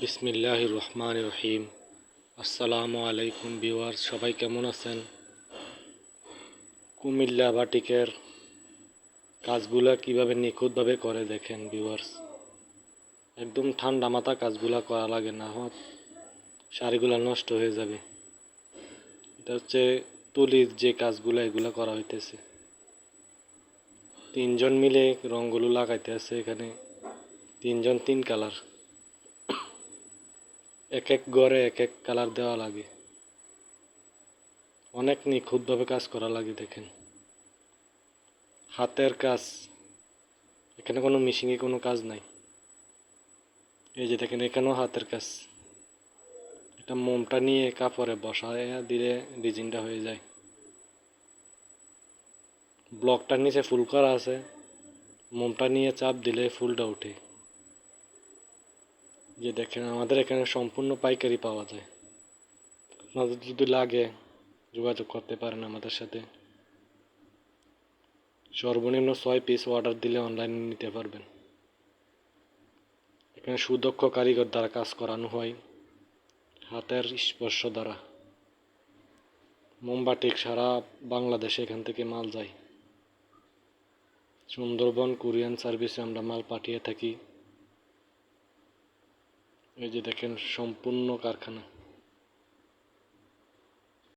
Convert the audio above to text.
বিসমিল্লাহ রহমান রহিম আসসালামু আলাইকুম বিওয়ার সবাই কেমন আছেন? কুমিল্লা বাটিকের কাজগুলা কীভাবে নিখুঁতভাবে করে দেখেন বিওয়ার্স একদম ঠান্ডা মাথা কাজগুলা করা লাগে না হত শাড়িগুলা নষ্ট হয়ে যাবে। এটা হচ্ছে তুলির যে কাজগুলো, এগুলা করা হইতেছে। তিনজন মিলে রঙগুলো লাগাইতে আছে এখানে। তিনজন তিন কালার। এক এক ঘরে এক এক কালার দেওয়া লাগে। অনেক নিখুঁতভাবে কাজ করা লাগে, দেখেন। হাতের কাজ, এখানে কোনো মিশিংয়ে কোনো কাজ নাই। এই যে দেখেন, এখানেও হাতের কাজ। এটা মোমটা নিয়ে কাপড়ে বসায়, দিলে ডিজাইনটা হয়ে যায়। ব্লকটার নিচে ফুল করা আছে। মোমটা নিয়ে চাপ দিলে ফুলটা ওঠে। যে দেখেন আমাদের এখানে সম্পূর্ণ পাইকারি পাওয়া যায়। আপনাদের যদি লাগে, যোগাযোগ করতে পারেন আমাদের সাথে। সর্বনিম্ন ছয় পিস অর্ডার দিলে অনলাইনে নিতে পারবেন। এখানে সুদক্ষ কারিগর দ্বারা কাজ করানো হয়। হাতের স্পর্শ দ্বারা। মোমবাটিক সারা বাংলাদেশে এখান থেকে মাল যায়। সুন্দরবন, কুরিয়ান সার্ভিসে আমরা মাল পাঠিয়ে থাকি। এই যে দেখেন সম্পূর্ণ কারখানা।